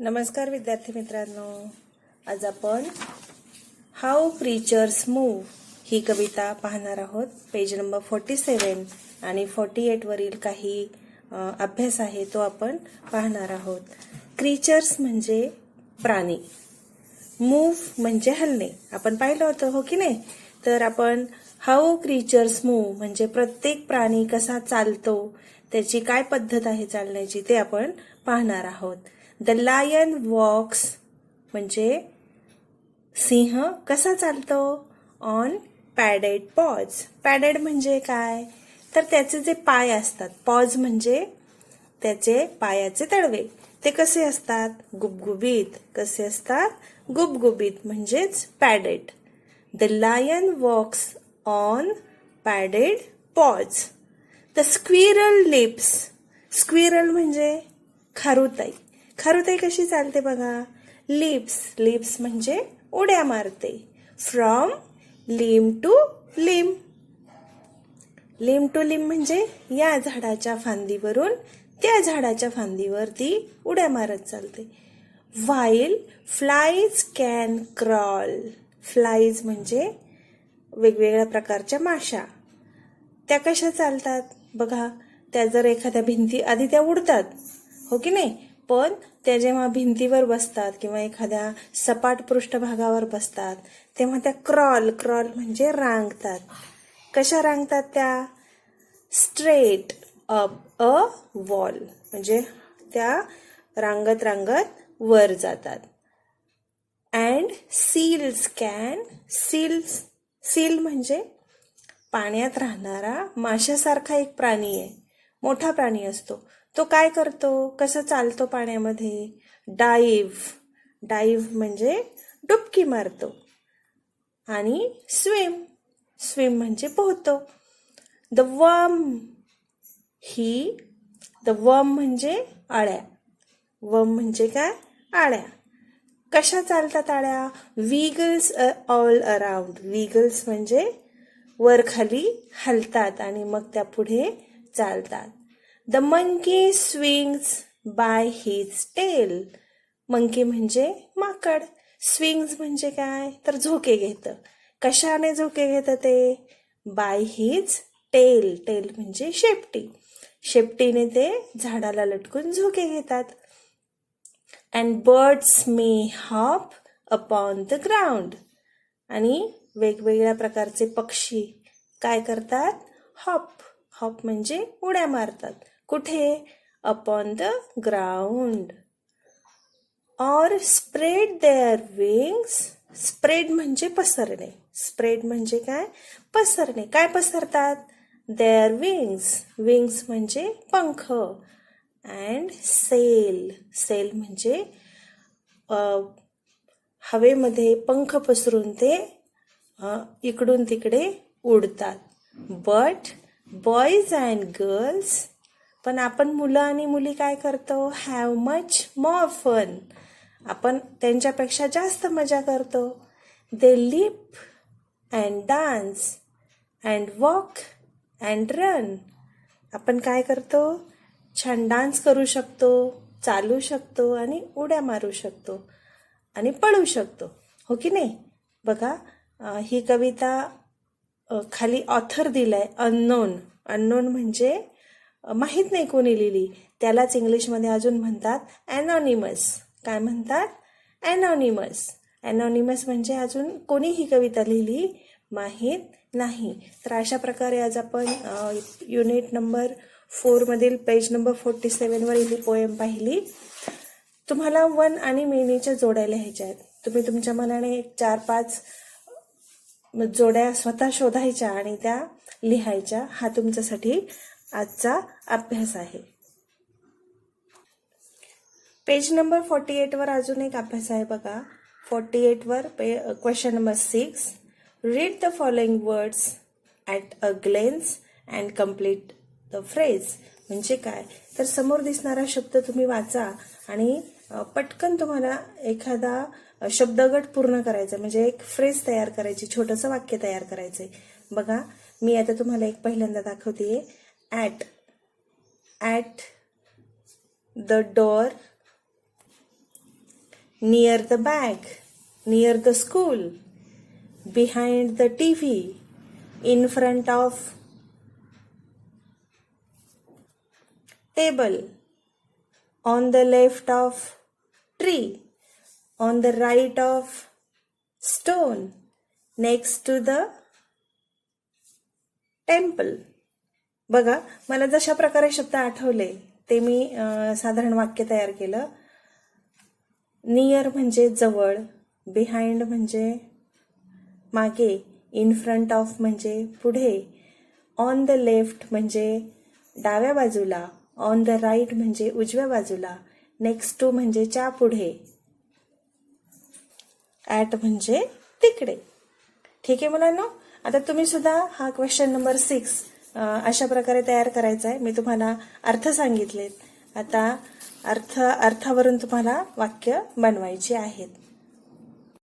नमस्कार विद्यार्थी मित्रांनो. आज आपण हाऊ क्रीचर्स मूव ही कविता पाहणार आहोत. पेज नंबर फोर्टी सेवन आणि फोर्टी एटवरील काही अभ्यास आहे तो आपण पाहणार आहोत. क्रीचर्स म्हणजे प्राणी. मूव म्हणजे हलणे. आपण पाहिलं होतं हो की नाही? तर आपण हाऊ क्रीचर्स मूव म्हणजे प्रत्येक प्राणी कसा चालतो त्याची काय पद्धत आहे चालण्याची ते आपण पाहणार आहोत. द लायन वॉक्स म्हणजे सिंह कसा चालतो? ऑन पॅडेड पॉज पॅडेड म्हणजे काय? तर त्याचे जे पाय असतात पॉज म्हणजे त्याचे पायाचे तळवे ते कसे असतात? गुबगुबीत. कसे असतात? गुबगुबीत म्हणजेच padded the lion walks on padded paws the squirrel leaps squirrel म्हणजे खारुताई. खारुताई कशी चालते बघा? लिप्स लिप्स म्हणजे उड्या मारते. From limb to limb. Limb to limb म्हणजे या झाडाच्या फांदीवरून त्या झाडाच्या फांदीवर ती उड्या मारत चालते. While flies can crawl flies म्हणजे वेगवेगळ्या प्रकारच्या माशा. त्या कशा चालतात? बघा त्या जर एखाद्या भिंती आधी त्या उडतात हो की नाही? पण त्या जेव्हा भिंतीवर बसतात किंवा एखाद्या सपाट पृष्ठभागावर बसतात तेव्हा त्या क्रॉल क्रॉल म्हणजे रांगतात. कशा रांगतात त्या? स्ट्रेट अप अ वॉल म्हणजे त्या रांगत रांगत वर जातात. And seals can seals seal म्हणजे पाण्यात राहणारा माशासारखा एक प्राणी आहे. मोठा प्राणी असतो. तो काय करतो? कसं चालतो पाण्यामध्ये? डाईव्ह. डाईव्ह म्हणजे डुबकी मारतो. आणि स्विम. स्विम म्हणजे पोहतो. द वम ही द वम म्हणजे आळ्या. वम म्हणजे काय? आळ्या. कशा चालतात आळ्या? व्हीगल्स ऑल अराउंड व्हीगल्स म्हणजे वर खाली हलतात आणि मग त्या पुढे चालतात. The monkey swings by his tail monkey म्हणजे माकड. स्विंग्स म्हणजे काय? तर झोके घेतं. कशाने झोके घेतं ते? बाय हिज टेल टेल म्हणजे शेपटी. शेपटीने ते झाडाला लटकून झोके घेतात. And birds may hop upon the ground आणि वेगवेगळ्या प्रकारचे पक्षी काय करतात? हॉप हॉप म्हणजे उड्या मारतात. कुठे? अपॉन द ग्राउंड और स्प्रेड देअर विंग्स स्प्रेड म्हणजे पसरणे. स्प्रेड म्हणजे काय? पसरणे. काय पसरतात? देअर विंग्स विंग्स म्हणजे पंख. अँड सेल सेल म्हणजे हवेमध्ये पंख पसरून ते इकडून तिकडे उडतात. बट बॉईज अँड गर्ल्स पण आपण मुलं आणि मुली काय करतो? हॅव मच मोर फन आपण त्यांच्यापेक्षा जास्त मजा करतो. They leap and dance and walk and run आपण काय करतो? छान डान्स करू शकतो चालू शकतो आणि उड्या मारू शकतो आणि पळू शकतो. हो की नाही? बघा ही कविता खाली ऑथर दिलाय अननोन अननोन म्हणजे माहीत नाही कोणी लिहिली. त्यालाच इंग्लिशमध्ये अजून म्हणतात अनॉनिमस काय म्हणतात? अनॉनिमस अनॉनिमस म्हणजे अजून कोणी ही कविता लिहिली माहीत नाही. तर अशा प्रकारे आज आपण युनिट नंबर फोरमधील पेज नंबर फोर्टी सेवनवर ही पोएम पाहिली. तुम्हाला वन आणि मेनीच्या जोड्या लिहायच्या आहेत. तुम्ही तुमच्या मनाने एक चार पाच जोड्या स्वतः शोधायच्या आणि त्या लिहायच्या. हा तुमच्यासाठी आजचा अभ्यास आहे. पेज नंबर फोर्टी एटवर अजून एक अभ्यास आहे बघा. फोर्टी एटवर पे question number six read the following words at a glance and complete the phrase म्हणजे काय? तर समोर दिसणारा शब्द तुम्ही वाचा आणि पटकन तुम्हाला एखादा शब्दगट पूर्ण करायचा म्हणजे एक फ्रेज तयार करायची छोटंसं वाक्य तयार करायचंय. बघा मी आता तुम्हाला एक पहिल्यांदा दाखवते at at the door near the bag near the school behind the tv in front of table on the left of tree on the right of stone next to the temple. बघा मला जशा प्रकारे शब्द आठवले ते मी साधारण वाक्य तयार केलं. नियर म्हणजे जवळ बिहाइंड म्हणजे मागे इन फ्रंट ऑफ म्हणजे पुढे ऑन द लेफ्ट म्हणजे डाव्या बाजूला ऑन द राईट म्हणजे उजव्या बाजूला नेक्स्ट टू म्हणजे च्या पुढे ॲट म्हणजे तिकडे. ठीक आहे मुलांना? आता तुम्ही सुद्धा हा क्वेश्चन नंबर सिक्स अशा प्रकारे तयार करायचा आहे मी तुम्हाला अर्थ सांगितलेत. आता अर्थ अर्थावरून तुम्हाला वाक्य बनवायची आहेत.